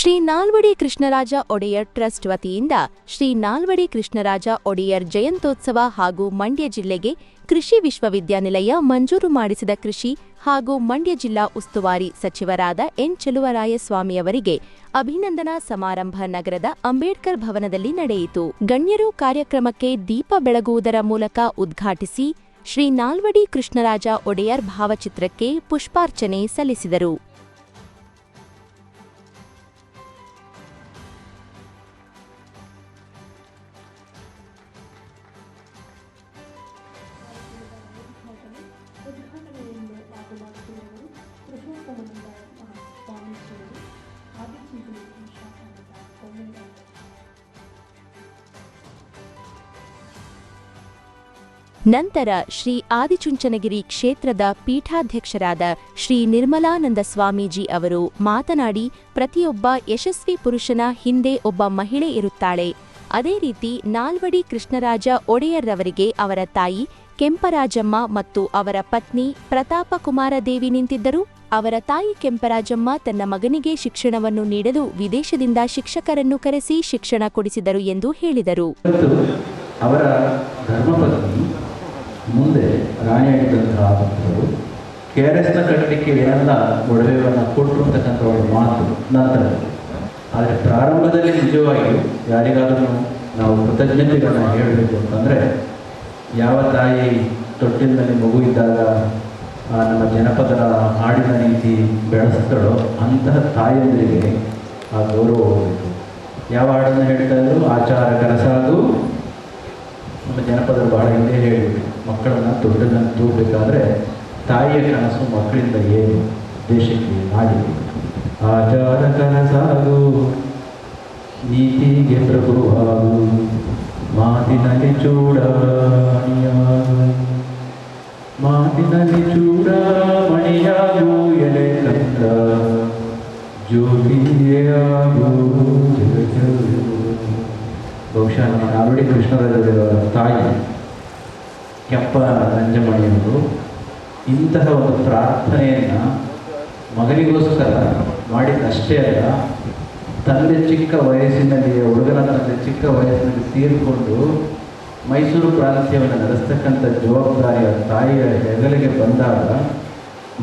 Shri Nalvadi Krishnaraja Wodeyar trust ವತಿಯಿಂದ ಶ್ರೀ ನಾಲ್ವಡಿ ಕೃಷ್ಣರಾಜ ಒಡೆಯರ್ ಜಯಂತೋತ್ಸವ ಹಾಗೂ ಮಂಡ್ಯ ಜಿಲ್ಲೆಗೆ ಕೃಷಿ ವಿಶ್ವವಿದ್ಯಾನಿಲಯ ಮಂಜೂರು ಮಾಡಿಸಿದ ಕೃಷಿ ಹಾಗೂ ಮಂಡ್ಯ ಜಿಲ್ಲಾ ಉಸ್ತುವಾರಿ ಸಚಿವರಾದ ಎನ್ ಚೆಲುವರಾಯಸ್ವಾಮಿಯವರಿಗೆ ಅಭಿನಂದನಾ ಸಮಾರಂಭ ನಗರದ ಅಂಬೇಡ್ಕರ್ ಭವನದಲ್ಲಿ ನಡೆಯಿತು. ಗಣ್ಯರು ಕಾರ್ಯಕ್ರಮಕ್ಕೆ ದೀಪ ಬೆಳಗುವುದರ ಮೂಲಕ ಉದ್ಘಾಟಿಸಿ ಶ್ರೀ ನಾಲ್ವಡಿ ಕೃಷ್ಣರಾಜ ಒಡೆಯರ್ ಭಾವಚಿತ್ರಕ್ಕೆ ಪುಷ್ಪಾರ್ಚನೆ ಸಲ್ಲಿಸಿದರು. ನಂತರ ಶ್ರೀ ಆದಿಚುಂಚನಗಿರಿ ಕ್ಷೇತ್ರದ ಪೀಠಾಧ್ಯಕ್ಷರಾದ ಶ್ರೀ ನಿರ್ಮಲಾನಂದ ಸ್ವಾಮೀಜಿ ಅವರು ಮಾತನಾಡಿ, ಪ್ರತಿಯೊಬ್ಬ ಯಶಸ್ವಿ ಪುರುಷನ ಹಿಂದೆ ಒಬ್ಬ ಮಹಿಳೆ ಇರುತ್ತಾಳೆ. ಅದೇ ರೀತಿ ನಾಲ್ವಡಿ ಕೃಷ್ಣರಾಜ ಒಡೆಯರ್ರವರಿಗೆ ಅವರ ತಾಯಿ ಕೆಂಪರಾಜಮ್ಮ ಮತ್ತು ಅವರ ಪತ್ನಿ ಪ್ರತಾಪ ಕುಮಾರದೇವಿ ನಿಂತಿದ್ದರು. ಅವರ ತಾಯಿ ಕೆಂಪರಾಜಮ್ಮ ತನ್ನ ಮಗನಿಗೆ ಶಿಕ್ಷಣವನ್ನು ನೀಡಲು ವಿದೇಶದಿಂದ ಶಿಕ್ಷಕರನ್ನು ಕರೆಸಿ ಶಿಕ್ಷಣ ಕೊಡಿಸಿದರು ಎಂದು ಹೇಳಿದರು. ಅವರ ಧರ್ಮಪತ್ನಿ ಮುಂದೆ ರಾಣಿ ಆಗಿದ್ದಂತಹ ಕೆ ಆರ್ ಎಸ್ನ ಕಟ್ಟಲಿಕ್ಕೆ ಏನೆಲ್ಲ ಒಡವೆಗಳನ್ನು ಕೊಟ್ಟರು ಅಂತಕ್ಕಂಥ ಒಂದು ಮಾತು ನಂತರ ಆದರೆ ಪ್ರಾರಂಭದಲ್ಲಿ ನಿಜವಾಗಿಯೂ ಯಾರಿಗಾದರೂ ನಾವು ಕೃತಜ್ಞತೆಗಳನ್ನ ಹೇಳಬೇಕು ಅಂತಂದರೆ, ಯಾವ ತಾಯಿ ತೊಟ್ಟಿನಲ್ಲಿ ಮಗು ಇದ್ದಾಗ ನಮ್ಮ ಜನಪದರ ಹಾಡಿನ ರೀತಿ ಬೆಳೆಸ್ತಾಳೋ ಅಂತಹ ತಾಯಿಯಂದರಿಗೆ ಆ ಗೌರವ ಹೋಗಬೇಕು. ಯಾವ ಹಾಡನ್ನು ಹೇಳ್ತಾ ಇದ್ರು? ಆಚಾರ ಕರಸಾಗು ನಮ್ಮ ಜನಪದರು ಬಹಳ ಹಿಂದೆ ಹೇಳಿದ್ರು. ಮಕ್ಕಳನ್ನು ದೊಡ್ಡದನ್ನು ತೂಗಬೇಕಾದ್ರೆ ತಾಯಿಯ ಕನಸು ಮಕ್ಕಳಿಂದ ಏನು ದೇಶಕ್ಕೆ ನಾಡಿಗೆ ಆಚಾರ ಕನಸಾಗು ನೀತಿಗೆ ಪ್ರಭುವಾಗು ಮಾತಿನಲ್ಲಿ ಚೂಡಾಣಿಯಾಗು ಮಾತಿನಲ್ಲಿ ಚೂಡಾಮಣಿಯಾಗು ಎಲೆ ಕಂದ ಜೋಗಿಯಾಗು ಬಹುಶಃ ನಮ್ಮ ನಾಲ್ವಡಿ ಕೃಷ್ಣರಾಜ ತಾಯಿ ಕೆಂಪ ನಂಜಮಣಿಯವರು ಇಂತಹ ಒಂದು ಪ್ರಾರ್ಥನೆಯನ್ನು ಮಗನಿಗೋಸ್ಕರ ಮಾಡಿದ್ದಷ್ಟೇ ಅಲ್ಲ, ತಂದೆ ಚಿಕ್ಕ ವಯಸ್ಸಿನಲ್ಲಿ, ಹುಡುಗನ ತಂದೆ ಚಿಕ್ಕ ವಯಸ್ಸಿನಲ್ಲಿ ತೀರಿಕೊಂಡು ಮೈಸೂರು ಪ್ರಾಂತ್ಯವನ್ನು ನಡೆಸ್ತಕ್ಕಂಥ ಜವಾಬ್ದಾರಿಯ ತಾಯಿಯ ಹೆಗಲಿಗೆ ಬಂದಾಗ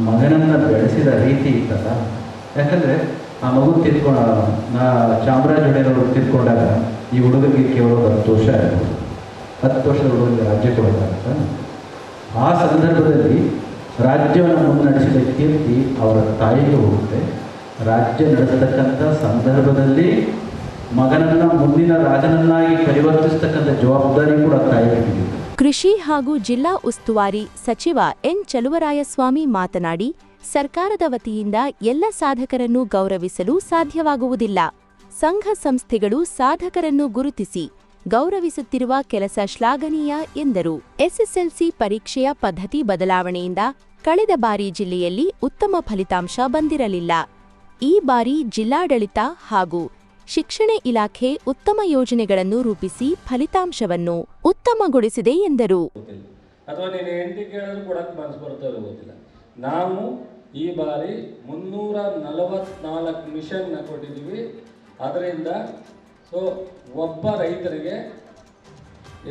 ಮಗನನ್ನು ಬೆಳೆಸಿದ ರೀತಿ ಇತ್ತಲ್ಲ. ಯಾಕಂದರೆ ಆ ಮಗು ತೀರ್ಕೊಂಡ ನಾ ಚಾಮರಾಜ ಒಡೆಯರವರು ತೀರ್ಕೊಂಡಾಗ ಈ ಹುಡುಗರಿಗೆ ಕೇವಲ ಹತ್ತು ವರ್ಷ ಆಯಿತು ಹತ್ತು ವರ್ಷದ ಹುಡುಗರಿಗೆ ರಾಜ್ಯಕ್ಕೆ ಕೊಡೋಕ್ಕಾಗತ್ತಾ ಆ ಸಂದರ್ಭದಲ್ಲಿ ರಾಜ್ಯವನ್ನು ಮುನ್ನಡೆಸಿದ ಕೀರ್ತಿ ಅವರ ತಾಯಿಗೆ ಹೋಗುತ್ತೆ. ರಾಜ್ಯ ನಡೆಸತಕ್ಕಂಥ ಸಂದರ್ಭದಲ್ಲಿ ಮಗನನ್ನು, ಮುಂದಿನ ರಾಜನನ್ನಾಗಿ ಪರಿವರ್ತಿಸ್ತಕ್ಕಂಥ ಜವಾಬ್ದಾರಿ ಕೂಡ ತಾಯಿಗೆ ಕೃಷಿ ಹಾಗೂ ಜಿಲ್ಲಾ ಉಸ್ತುವಾರಿ ಸಚಿವ ಎನ್ ಚಲುವರಾಯಸ್ವಾಮಿ ಮಾತನಾಡಿ, ಸರ್ಕಾರದ ವತಿಯಿಂದ ಎಲ್ಲ ಸಾಧಕರನ್ನು ಗೌರವಿಸಲು ಸಾಧ್ಯವಾಗುವುದಿಲ್ಲ. ಸಂಘ ಸಂಸ್ಥೆಗಳು ಸಾಧಕರನ್ನು ಗುರುತಿಸಿ ಗೌರವಿಸುತ್ತಿರುವ ಕೆಲಸ ಶ್ಲಾಘನೀಯ ಎಂದರು. ಎಸ್ಎಸ್ಎಲ್ಸಿ ಪರೀಕ್ಷೆಯ ಪದ್ಧತಿ ಬದಲಾವಣೆಯಿಂದ ಕಳೆದ ಬಾರಿ ಜಿಲ್ಲೆಯಲ್ಲಿ ಉತ್ತಮ ಫಲಿತಾಂಶ ಬಂದಿರಲಿಲ್ಲ. ಈ ಬಾರಿ ಜಿಲ್ಲಾಡಳಿತ ಹಾಗೂ ಶಿಕ್ಷಣ ಇಲಾಖೆ ಉತ್ತಮ ಯೋಜನೆಗಳನ್ನು ರೂಪಿಸಿ ಫಲಿತಾಂಶವನ್ನು ಉತ್ತಮಗೊಳಿಸಿದೆ ಎಂದರು. ಈ ಬಾರಿ ಮುನ್ನೂರ ನಲವತ್ನಾಲ್ಕು ಮಿಷನ್ನ ಕೊಟ್ಟಿದ್ದೀವಿ. ಅದರಿಂದ ಸೊ ಒಬ್ಬ ರೈತರಿಗೆ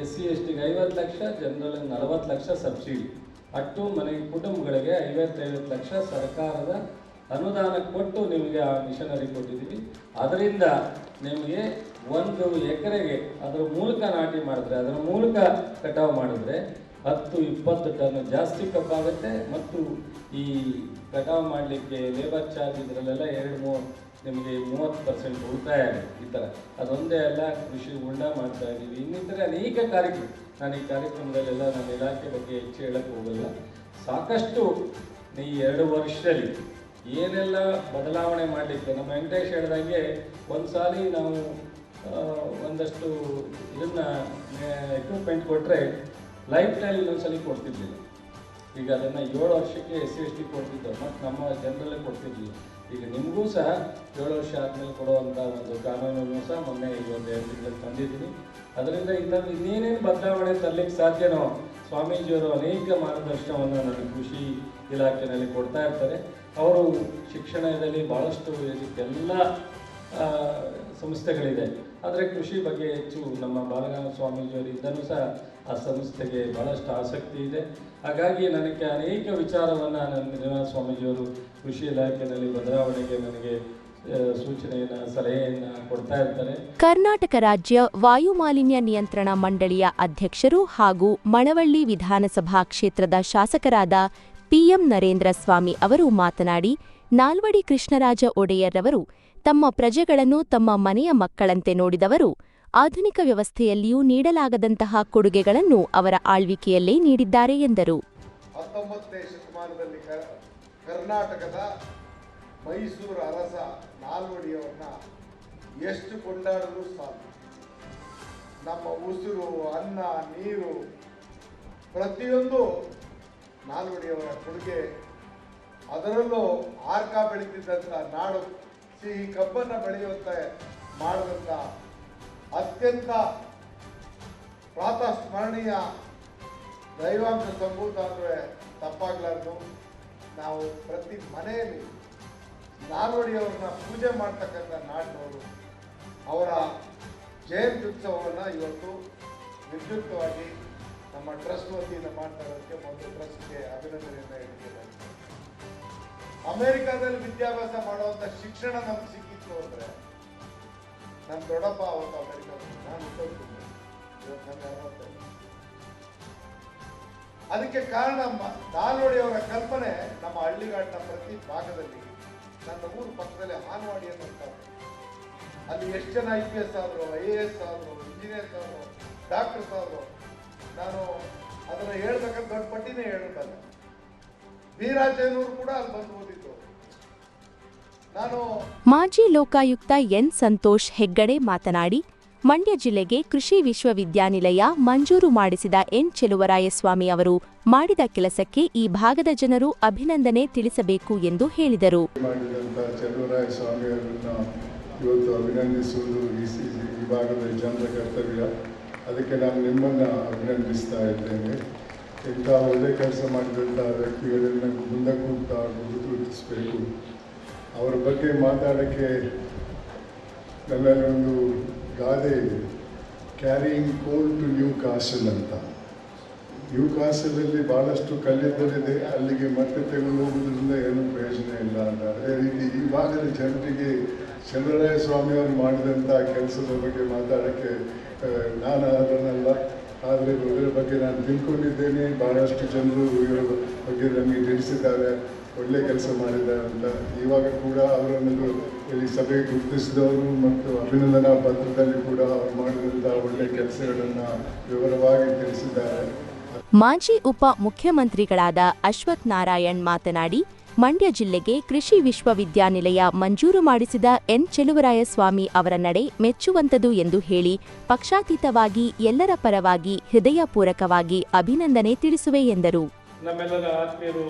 ಎಸ್ ಸಿ ಎಸ್ ಟಿಗೆ ಐವತ್ತು ಲಕ್ಷ, ಜನರಲ್ ನಲವತ್ತು ಲಕ್ಷ ಸಬ್ಸಿಡಿ. ಅಟ್ಟು ಮನೆ ಕುಟುಂಬಗಳಿಗೆ ಐವತ್ತೈವತ್ತು ಲಕ್ಷ ಸರ್ಕಾರದ ಅನುದಾನ ಕೊಟ್ಟು ನಿಮಗೆ ಆ ಮಿಷನರಿ ಕೊಟ್ಟಿದ್ದೀವಿ. ಅದರಿಂದ ನಿಮಗೆ ಒಂದು ಎಕರೆಗೆ ಅದರ ಮೂಲಕ ನಾಟಿ ಮಾಡಿದ್ರೆ, ಅದರ ಮೂಲಕ ಕಟಾವು ಮಾಡಿದ್ರೆ ಹತ್ತು, ಇಪ್ಪತ್ತು ಟನ್ ಜಾಸ್ತಿ ಕಪ್ಪಾಗುತ್ತೆ. ಮತ್ತು ಈ ಕಟಾವು ಮಾಡಲಿಕ್ಕೆ ಲೇಬರ್ ಚಾರ್ಜ್ ಇದರಲ್ಲೆಲ್ಲ ಎರಡು, ಮೂರು ನಿಮಗೆ ಮೂವತ್ತು ಪರ್ಸೆಂಟ್ ಉಳಿತಾಯ ಈ ಥರ ಅದೊಂದೇ ಅಲ್ಲ, ಕೃಷಿ ಉಂಡ ಮಾಡ್ತಾ ಇದ್ದೀವಿ. ಇನ್ನಿತರ ಅನೇಕ ಕಾರ್ಯಕ್ರಮ ನಾನು ಈ ಕಾರ್ಯಕ್ರಮದಲ್ಲೆಲ್ಲ ನಮ್ಮ ಇಲಾಖೆ ಬಗ್ಗೆ ಹೆಚ್ಚು ಹೇಳಕ್ಕೆ ಹೋಗಲ್ಲ. ಸಾಕಷ್ಟು ಈ ಎರಡು ವರ್ಷದಲ್ಲಿ ಏನೆಲ್ಲ ಬದಲಾವಣೆ ಮಾಡಲಿಕ್ಕೆ ನಮ್ಮ ವೆಂಕಟೇಶ್ ಹೇಳ್ದಂಗೆ ಒಂದು ಸಾರಿ ನಾವು ಒಂದಷ್ಟು ಇದನ್ನ ಎಕ್ವಿಪ್ಮೆಂಟ್ ಕೊಟ್ಟರೆ ಲೈಫ್ ಟೈಮ್ ಇನ್ನೊಂದ್ಸಲಿ ಕೊಡ್ತಿರ್ಲಿಲ್ಲ. ಈಗ ಅದನ್ನು ಏಳು ವರ್ಷಕ್ಕೆ ಎಸ್ ಸಿ ಎಸ್ ಟಿ ಕೊಡ್ತಿದ್ದರು ಮತ್ತು ನಮ್ಮ ಜನರಲ್ಲೇ ಕೊಡ್ತಿರ್ಲಿಲ್ಲ. ಈಗ ನಿಮಗೂ ಸಹ ಏಳು ವರ್ಷ ಆದಮೇಲೆ ಕೊಡುವಂಥ ಒಂದು ಕಾನೂನನ್ನು ಸಹ ಮೊನ್ನೆ ಈಗ ಒಂದು ಎರಡು ತಿಂಗಳಲ್ಲಿ ತಂದಿದ್ದೀನಿ. ಅದರಿಂದ ಇನ್ನೊಂದು ಇನ್ನೇನೇನು ಬದಲಾವಣೆ ತರಲಿಕ್ಕೆ ಸಾಧ್ಯನೋ ಸ್ವಾಮೀಜಿಯವರು ಅನೇಕ ಮಾರ್ಗದರ್ಶನವನ್ನು ನನಗೆ ಕೃಷಿ ಇಲಾಖೆಯಲ್ಲಿ ಕೊಡ್ತಾ ಇರ್ತಾರೆ. ಅವರು ಶಿಕ್ಷಣದಲ್ಲಿ ಭಾಳಷ್ಟು ಆ, ಸಂಸ್ಥೆಗಳಿದೆ ಆದರೆ ಕೃಷಿ ಬಗ್ಗೆ ಹೆಚ್ಚು ನಮ್ಮ ಬಾಲಗಂಗ ಸ್ವಾಮೀಜಿಯವರು ಇದ್ದನೂ ಸಹ ಆ ಸಂಸ್ಥೆಗೆ ಭಾಳಷ್ಟು ಆಸಕ್ತಿ ಇದೆ. ಹಾಗಾಗಿ ನನಗೆ ಅನೇಕ ವಿಚಾರವನ್ನು ನನ್ನ ಶ್ರೀನಿವಾಸ ಸ್ವಾಮೀಜಿಯವರು ಕೃಷಿ ಇಲಾಖೆಯಲ್ಲಿ ಬದಲಾವಣೆಗೆ ನನಗೆ ಕೊಡ್ತಾ ಇರ್ತಾರೆ. ಕರ್ನಾಟಕ ರಾಜ್ಯ ವಾಯುಮಾಲಿನ್ಯ ನಿಯಂತ್ರಣ ಮಂಡಳಿಯ ಅಧ್ಯಕ್ಷರು ಹಾಗೂ ಮಣವಳ್ಳಿ ವಿಧಾನಸಭಾ ಕ್ಷೇತ್ರದ ಶಾಸಕರಾದ ಪಿಎಂ ನರೇಂದ್ರ ಸ್ವಾಮಿ ಅವರು ಮಾತನಾಡಿ, ನಾಲ್ವಡಿ ಕೃಷ್ಣರಾಜ ಒಡೆಯರ್ ಅವರು ತಮ್ಮ ಪ್ರಜೆಗಳನ್ನು ತಮ್ಮ ಮನೆಯ ಮಕ್ಕಳಂತೆ ನೋಡಿದವರು. ಆಧುನಿಕ ವ್ಯವಸ್ಥೆಯಲ್ಲಿಯೂ ನೀಡಲಾಗದಂತಹ ಕೊಡುಗೆಗಳನ್ನು ಅವರ ಆಳ್ವಿಕೆಯಲ್ಲೇ ನೀಡಿದ್ದಾರೆ ಎಂದರು. ಶತಮಾನದಲ್ಲಿ ಕರ್ನಾಟಕದ ಮೈಸೂರು ಅರಸ ನಾಲ್ವಡಿಯವರನ್ನ ಎಷ್ಟು ಕೊಂಡಾಡಲು ಸಾಧ್ಯ? ನಮ್ಮ ಉಸಿರು, ಅನ್ನ, ನೀರು ಪ್ರತಿಯೊಂದು ನಾಲ್ವಡಿಯವರ ಕೊಡುಗೆ. ಅದರಲ್ಲೂ ಆರ್ಕ ಬೆಳೀತಿದ್ದಂಥ ನಾಡು ಸಿಹಿ ಕಬ್ಬನ್ನು ಬೆಳೆಯುವಂತೆ ಮಾಡಿದಂಥ ಅತ್ಯಂತ ಪ್ರಾತಃ ಸ್ಮರಣೀಯ ದೈವಾಂಶ ಸಂಭೂತ ಅಂದರೆ ತಪ್ಪಾಗ್ಲಾರ್ದು. ನಾವು ಪ್ರತಿ ಮನೆಯಲ್ಲಿ ನಾಲ್ವಡಿಯವ್ರನ್ನ ಪೂಜೆ ಮಾಡ್ತಕ್ಕಂಥ ನಾಡಿನವರು. ಅವರ ಜಯಂತ್ಯುತ್ಸವವನ್ನು ಇವತ್ತು ವಿದ್ಯುಕ್ತವಾಗಿ ನಮ್ಮ ಟ್ರಸ್ಟ್ ವತಿಯಿಂದ ಮಾಡ್ತಾ ಇರೋದಕ್ಕೆ ಒಂದು ಟ್ರಸ್ಟ್ಗೆ ಅಭಿನಂದನೆಯನ್ನು ಹೇಳ್ತಿದ್ದಾರೆ ಅಮೆರಿಕಾದಲ್ಲಿ ವಿದ್ಯಾಭ್ಯಾಸ ಮಾಡುವಂಥ ಶಿಕ್ಷಣ ನಮ್ಗೆ ಸಿಕ್ಕಿತ್ತು ಅಂದರೆ ನನ್ನ ದೊಡ್ಡಪ್ಪ ಅವತ್ತು ನಾನು ಅರವತ್ತೈದು ಅದಕ್ಕೆ ಕಾರಣ ನಾಲ್ವಡಿಯವರ ಕಲ್ಪನೆ ನಮ್ಮ ಹಳ್ಳಿಗಾಡಿನ ಪ್ರತಿ ಭಾಗದಲ್ಲಿ ನನ್ನ ಊರು ಪಕ್ಕದಲ್ಲಿ ಹಾನವಾಡಿ ಅಂತ ಅಲ್ಲಿ ಎಷ್ಟು ಜನ ಐ ಪಿ ಎಸ್ ಆದರು, ಐ ಎ ಎಸ್ ಆದರು, ಇಂಜಿನಿಯರ್ಸ್ ಆದರು, ಡಾಕ್ಟರ್ಸ್ ಆದರು, ನಾನು ಅದನ್ನು ಹೇಳ್ಬೇಕಂತ ದೊಡ್ಡ ಪಟ್ಟಿನೇ ಹೇಳೋದಲ್ಲ ವೀರಾಜೇನೂರು ಕೂಡ ಅಲ್ಲಿ ಬಂದು ಓದಿದ್ದು. ಮಾಜಿ ಲೋಕಾಯುಕ್ತ ಎನ್ ಸಂತೋಷ್ ಹೆಗ್ಗಡೆ ಮಾತನಾಡಿ, ಮಂಡ್ಯ ಜಿಲ್ಲೆಗೆ ಕೃಷಿ ವಿಶ್ವವಿದ್ಯಾನಿಲಯ ಮಂಜೂರು ಮಾಡಿಸಿದ ಎನ್ ಚೆಲುವರಾಯಸ್ವಾಮಿ ಅವರು ಮಾಡಿದ ಕೆಲಸಕ್ಕೆ ಈ ಭಾಗದ ಜನರು ಅಭಿನಂದನೆ ತಿಳಿಸಬೇಕು ಎಂದು ಹೇಳಿದರು. ಇವತ್ತು ಅಭಿನಂದಿಸುವುದು ಈ ಭಾಗದ ಜನರ ಕರ್ತವ್ಯ. ಅದಕ್ಕೆ ನಾನು ನಿಮ್ಮನ್ನು ಅಭಿನಂದಿಸ್ತಾ ಇದ್ದೇನೆ. ಇಂಥ ಒಳ್ಳೆ ಕೆಲಸ ಮಾಡಿದಂಥ ವ್ಯಕ್ತಿಗಳನ್ನು ಮುಂದಕ್ಕೂ ಗುರುತಿಸಬೇಕು. ಅವರ ಬಗ್ಗೆ ಮಾತಾಡೋಕ್ಕೆ ನನ್ನಲ್ಲಿ ಒಂದು ಗಾದೆ ಇದೆ. Carrying coal to Newcastle ಅಂತ. ನ್ಯೂ ಕಾಸಲಲ್ಲಿ ಭಾಳಷ್ಟು ಕಲ್ಲಿದ್ದಲಿದೆ. ಅಲ್ಲಿಗೆ ಮತ್ತೆ ತೆಗೆದು ಹೋಗೋದ್ರಿಂದ ಏನೂ ಪ್ರಯೋಜನ ಇಲ್ಲ ಅಂತ. ಅದೇ ರೀತಿ ಈ ಭಾಗದ ಜನರಿಗೆ ಚಂದ್ರರಾಯ ಸ್ವಾಮಿಯವರು ಮಾಡಿದಂಥ ಕೆಲಸದ ಬಗ್ಗೆ ಮಾತಾಡೋಕ್ಕೆ ನಾನು ಅದನ್ನಲ್ಲ ಆದರೆ ಇದರ ಬಗ್ಗೆ ನಾನು ತಿಳ್ಕೊಂಡಿದ್ದೇನೆ. ಬಹಳಷ್ಟು ಜನರು ಇವರ ಬಗ್ಗೆ ನಮಗೆ ತಿಳಿಸಿದ್ದಾರೆ. ಒಳ್ಳೆ ಕೆಲಸ ಮಾಡಿದ್ದಾರೆ ಅಂತ. ಇವಾಗ ಕೂಡ ಅವರನ್ನು ಇಲ್ಲಿ ಸಭೆ ಗುರುತಿಸಿದವರು ಮತ್ತು ಅಭಿನಂದನಾ ಪತ್ರದಲ್ಲಿ ಕೂಡ ಅವರು ಮಾಡಿದಂಥ ಒಳ್ಳೆ ಕೆಲಸಗಳನ್ನು ವಿವರವಾಗಿ ತಿಳಿಸಿದ್ದಾರೆ. ಮಾಜಿ ಉಪ ಮುಖ್ಯಮಂತ್ರಿಗಳಾದ ಅಶ್ವಥ್ ನಾರಾಯಣ್ ಮಾತನಾಡಿ ಮಂಡ್ಯ ಜಿಲ್ಲೆಗೆ ಕೃಷಿ ವಿಶ್ವವಿದ್ಯಾನಿಲಯ ಮಂಜೂರು ಮಾಡಿಸಿದ ಎನ್. ಚೆಲುವರಾಯಸ್ವಾಮಿ ಅವರ ನಡೆ ಮೆಚ್ಚುವಂತದು ಎಂದು ಹೇಳಿ ಪಕ್ಷಾತೀತವಾಗಿ ಎಲ್ಲರ ಪರವಾಗಿ ಹೃದಯಪೂರಕವಾಗಿ ಅಭಿನಂದನೆ ತಿಳಿಸುವೆ ಎಂದರು. ನಮ್ಮೆಲ್ಲರ ಆತ್ಮೀಯರು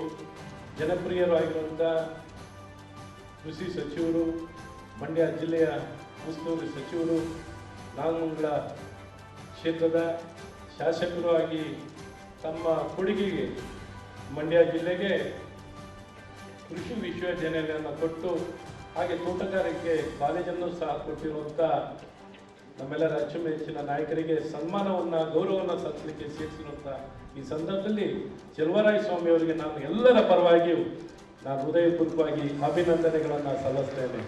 ಕೃಷಿ ಸಚಿವರು, ಮಂಡ್ಯ ಜಿಲ್ಲೆಯ ಉಸ್ತುವಾರಿ ಸಚಿವರು, ನಾಗಮಂಗಲ ಕ್ಷೇತ್ರದ ಶಾಸಕರು ಆಗಿ ತಮ್ಮ ಕೊಡುಗೆಗೆ ಮಂಡ್ಯ ಜಿಲ್ಲೆಗೆ ಕೃಷಿ ವಿಶ್ವವಿದ್ಯಾನಿಲಯವನ್ನು ಕೊಟ್ಟು ಹಾಗೆ ತೋಟಗಾರಿಕೆ ಕಾಲೇಜನ್ನು ಸಹ ಕೊಟ್ಟಿರುವಂಥ ನಮ್ಮೆಲ್ಲರ ಅಚ್ಚುಮೆಚ್ಚಿನ ನಾಯಕರಿಗೆ ಸನ್ಮಾನವನ್ನು, ಗೌರವವನ್ನು ಸಲ್ಲಿಸಲಿಕ್ಕೆ ಸೇರಿಸಿರುವಂಥ ಈ ಸಂದರ್ಭದಲ್ಲಿ ಚೆಲುವರಾಯ ಸ್ವಾಮಿ ಅವರಿಗೆ ನಾನು ಎಲ್ಲರ ಪರವಾಗಿಯೂ ನಾನು ಹೃದಯಪೂರ್ವಕವಾಗಿ ಅಭಿನಂದನೆಗಳನ್ನು ಸಲ್ಲಿಸ್ತೇನೆ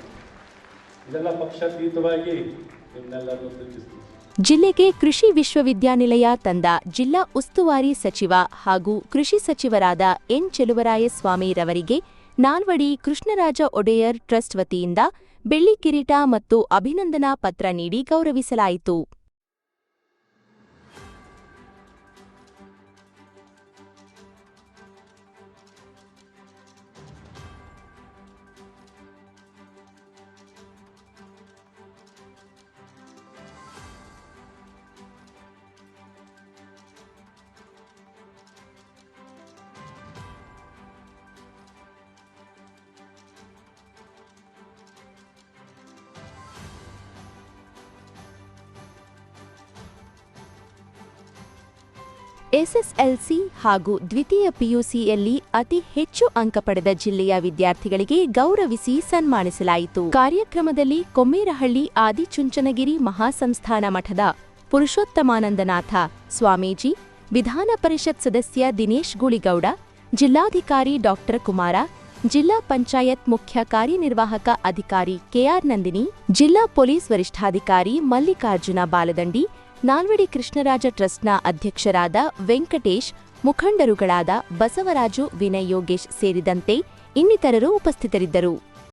ಇದೆಲ್ಲ ಪಕ್ಷಾತೀತವಾಗಿ ನಿಮ್ಮೆಲ್ಲರನ್ನು ಸೂಚಿಸ್ತೀನಿ. ಜಿಲ್ಲೆಗೆ ಕೃಷಿ ವಿಶ್ವವಿದ್ಯಾನಿಲಯ ತಂದ ಜಿಲ್ಲಾ ಉಸ್ತುವಾರಿ ಸಚಿವ ಹಾಗೂ ಕೃಷಿ ಸಚಿವರಾದ ಎನ್. ಚೆಲುವರಾಯಸ್ವಾಮಿ ರವರಿಗೆ ನಾಲ್ವಡಿ ಕೃಷ್ಣರಾಜ ಒಡೆಯರ್ ಟ್ರಸ್ಟ್ ವತಿಯಿಂದ ಬೆಳ್ಳಿ ಕಿರೀಟ ಮತ್ತು ಅಭಿನಂದನಾ ಪತ್ರ ನೀಡಿ ಗೌರವಿಸಲಾಯಿತು. ಎಸ್ಎಸ್ಎಲ್ಸಿ ಹಾಗೂ ದ್ವಿತೀಯ ಪಿಯುಸಿಯಲ್ಲಿ ಅತಿ ಹೆಚ್ಚು ಅಂಕ ಪಡೆದ ಜಿಲ್ಲೆಯ ವಿದ್ಯಾರ್ಥಿಗಳಿಗೆ ಗೌರವಿಸಿ ಸನ್ಮಾನಿಸಲಾಯಿತು. ಕಾರ್ಯಕ್ರಮದಲ್ಲಿ ಕೊಮ್ಮೇರಹಳ್ಳಿ ಆದಿಚುಂಚನಗಿರಿ ಮಹಾಸಂಸ್ಥಾನ ಮಠದ ಪುರುಷೋತ್ತಮಾನಂದನಾಥ ಸ್ವಾಮೀಜಿ, ವಿಧಾನ ಪರಿಷತ್ ಸದಸ್ಯ ದಿನೇಶ್ ಗುಳಿಗೌಡ, ಜಿಲ್ಲಾಧಿಕಾರಿ ಡಾಕ್ಟರ್ ಕುಮಾರ, ಜಿಲ್ಲಾ ಪಂಚಾಯತ್ ಮುಖ್ಯ ಕಾರ್ಯನಿರ್ವಾಹಕ ಅಧಿಕಾರಿ ಕೆಆರ್ ನಂದಿನಿ, ಜಿಲ್ಲಾ ಪೊಲೀಸ್ ವರಿಷ್ಠಾಧಿಕಾರಿ ಮಲ್ಲಿಕಾರ್ಜುನ ಬಾಲದಂಡಿ ನಾಲ್ವಡಿ ಕೃಷ್ಣರಾಜ ಟ್ರಸ್ಟ್ನ ಅಧ್ಯಕ್ಷರಾದ ವೆಂಕಟೇಶ್ ಮುಖಂಡರುಗಳಾದ ಬಸವರಾಜು ವಿನಯ್ ಯೋಗೇಶ್ ಸೇರಿದಂತೆ ಇನ್ನಿತರರು ಉಪಸ್ಥಿತರಿದ್ದರು.